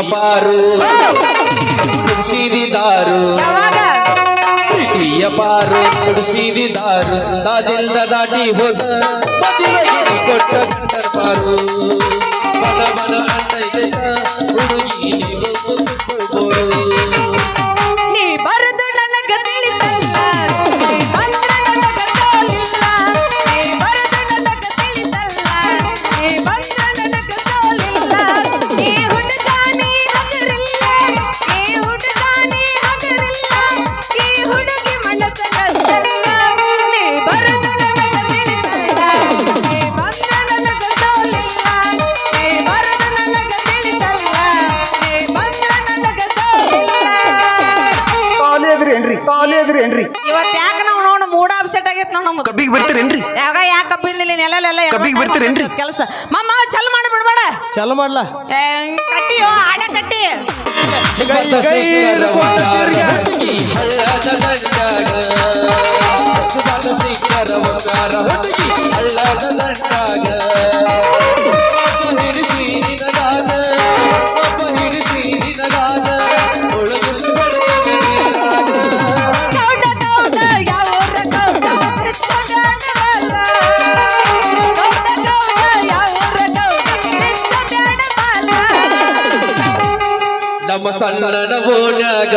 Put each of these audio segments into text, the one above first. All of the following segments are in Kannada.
ಪ್ರೀತಿಯ ಪಾರು ಕುಡಿಸಿದಿದಾರು ಯಾವಾಗ ಪ್ರೀತಿಯ ಪಾರು ಕುಡಿಸಿದಿದಾರು ತಾದಿಂದ ದಾಟಿ ಹೋದ ಮದುವೆಗೆ ಕೊಟ್ಟ ಗಂಡರ ಪಾರು ಮನ ಮನ ಅಣ್ಣಯ್ಯ ಹುಡುಗಿ ಅದ್ರಿ ಏನ್ರಿ ನಾವು ಅದ್ರಿ ಏನ್ರಿ ಇವತ್ ಯಾಕ ನಾವ್ ನೋಡ ಮೂಡ ಅಪ್ಸೆಟ್ ಆಗೈತ್ ನೋಡ್ ನಮ್ದು ಕಬ್ಬಿಗೆ ಬರ್ತೀರೇನ್ರಿ ಯಾವಾಗ ಯಾಕ ಕಬ್ಬಿಂದಿಲ್ಲ ನೆಲೆಲ್ಲ ಕಬ್ಬಿಗ್ ಬರ್ತೀರೇನ್ರಿ? ಕೆಲಸ ಮಮ್ಮ ಚಲ್ ಮಾಡಿ ಬಿಡ್ಬೇಡ ಚಲೋ ಮಾಡ್ಲಾ ಏ, ಕಟ್ಟಿಯೋ ಆಡ ಕಟ್ಟಿ ಸುಮತ ಸಣ್ಣನ ಓಣ್ಯಾಗ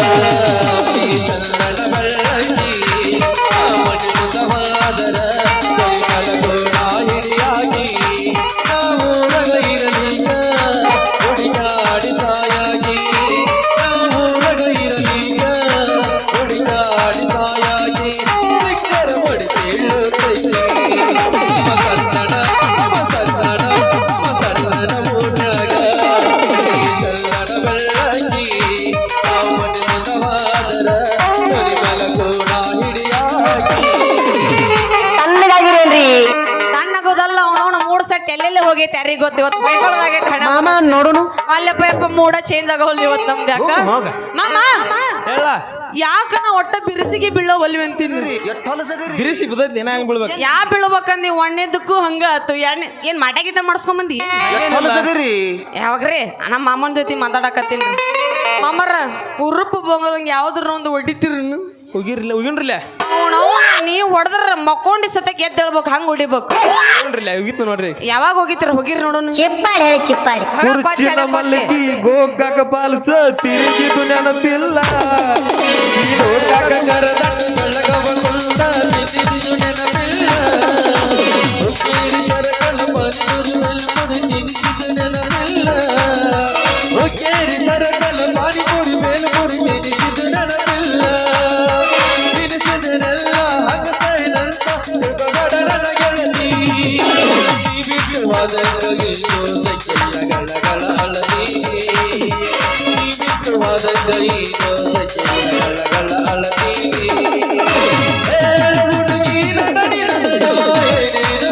ಸೆಟ್ ಎಲ್ಲೆಲ್ಲಿ ಹೋಗೈತೆ ಯಾರಿಗೆ ಗೊತ್ತು? ಇವತ್ತು ಬೈಕೊಳ್ಳೋದಾಗೈತೆ ಹಣ. ಮಾಮ ನೋಡುನು. ಅಲ್ಲಪ್ಪ ಯಪ್ಪ ಮೂಡ ಚೇಂಜ್ ಆಗೋಲ್ ಇವತ್ತು ನಮ್ದು ಅಕ್ಕ ಹೋಗು, ಹೋಗ. ಮಾಮ! ಹೇಳ. ಯಾಕ ಒಟ್ಟ ಬಿರುಸಿಗೆ ಬೀಳೋ ಒಲ್ವಿ ಅಂತೀನಿ ಎಷ್ಟು ಹೊಲಸದಿರಿ ಬಿರಿಸಿ ಬಿದ್ದೈತಿ ಏನ ಹಂಗ್ ಬೀಳ್ಬೇಕು? ಯಾ ಬೀಳ್ಬೇಕಂದಿ ಒಣ್ಣೆದಕ್ಕೂ ಹಂಗ ಆತು. ಎಣ್ಣೆ ಏನ್ ಮಾಟ ಗಿಟ ಮಾಡಿಸ್ಕೊಂಬಂದಿ ಎಷ್ಟು ಹೊಲಸದಿರಿ ಯಾವಾಗ್ರಿ ನಮ್ಮ ಮಾಮನ ಜೊತೆ ಮಾತಾಡಕತ್ತೀನಿ ಮಾಮರ ಉರುಪು ಬಂಗಾರ ಯಾವ್ದ್ರ ಒಂದು ಹೊಡಿತೀರಿ ಹೋಗಿರ್ಲಿಲ್ಲ ಹೋಗಿನ್ರಿಲ್ಲ. ನೀವು ಹೊಡೆದ್ರ ಮಕ್ಕೊಂಡಿ ಸತಕ್ ಎದ್ದೇಳ್ಬೇಕು ಹಂಗ ಹೊಡಿಬೇಕು. ಹೋಗಿನ್ರಿಲ್ಲ ಹೋಗಿತ್ತು ನೋಡ್ರಿ. ಯಾವಾಗ ಹೋಗಿತ್ತರ ಹೋಗಿರ್ ನೋಡೋಣ ಚಿಪ್ಪಾಡಿ ಹೇಳಿ ಚಿಪ್ಪಾಡಿ. ಕುರ್ಚಿನ ಮಲ್ಲಿಗೆ ಗೋಕಾಕ ಪಾಲ್ಸ ತಿರುಗಿದು ನೆನಪಿಲ್ಲ. ನೀನು ಕಾಕ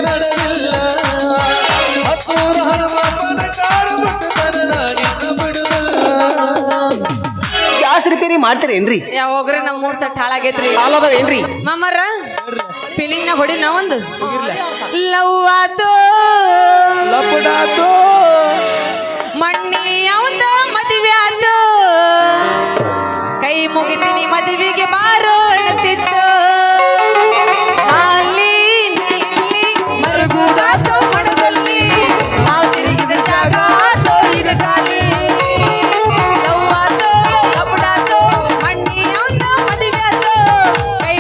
ನಡೆದಿಲ್ಲ ಹತ್ತೂರು ಹನುಮಪ್ಪನ ಕಾರು ಬಿಟ್ಟು ತನ್ನ ನಿನ್ನ ಬಿಡುವುದಿಲ್ಲ ಗ್ಯಾಸ್ ರಿಪೇರಿ ಮಾಡ್ತೀರೇನ್ರಿ ಯಾವಾಗ್ರಿ ನಮ್ ಮೂರ್ ಸೆಟ್ ಹಾಳಾಗೈತ್ರಿ. ಹಾಲದವೇನ್ರಿ ಮಾಮರ ಫೀಲಿಂಗ್ನ ಹೊಡಿ ನಾವೊಂದು ಲವ್ ಆತೋ ಮದುವೆಗೆ ಬಾರೋ ಎನ್ನುತ್ತಿತ್ತು ಅಲ್ಲಿ ಮರುಗುಗಾತೋ ಮನದಲ್ಲಿ ನಾವು ತಿರುಗಿದ ಜಾಗ ಆತೋ ಇದು ಖಾಲಿ ಲವ್ ಆತೋ ಲಪಡಾತೋ ಮಣ್ಣಿ ಅವಂದ ಮದುವೆ ಆತು ಕೈ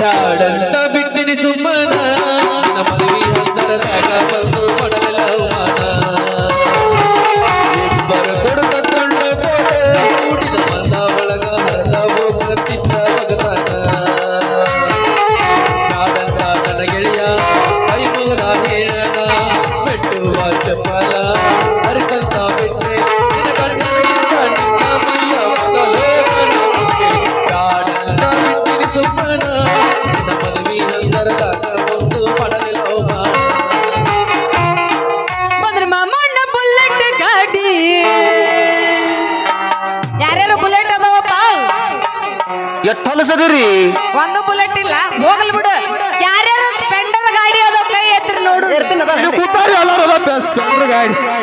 ಕಾಡಂತ ಬಿಟ್ಟಿನಿ ಸುಮ್ಮನ ಎಷ್ಟು ಹೊಲಸದಿರಿ ಒಂದು ಬುಲೆಟ್ ಇಲ್ಲ ಹೋಗಲ್ ಬಿಡು right.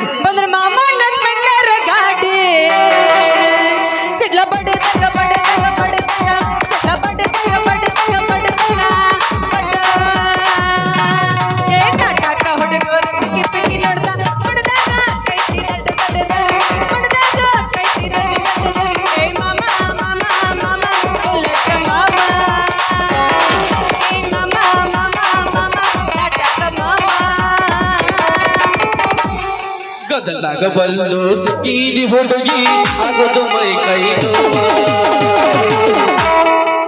ಕಾದಲಾಗ ಬಲ್ಲು ಸಿಕ್ಕೀದಿ ಹುಡುಗಿ ಆಗೋದು ಮೈ ಕೈ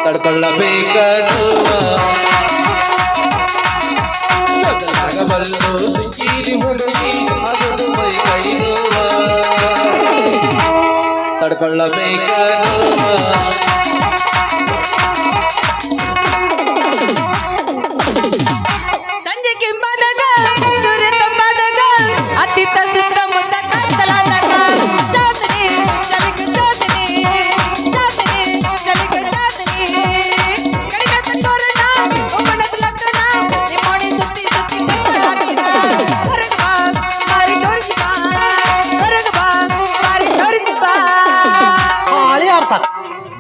ತಡ್ಕೊಳ್ಳಬೇಕ ಬಲ್ಲು ಮೈ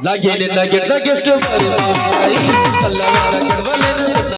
ನಗೆನಿಂದ ಗೆಡ್ದಾಗೆಷ್ಟು ಬರುವ ಕೈ ಕಲ್ಲವಾರ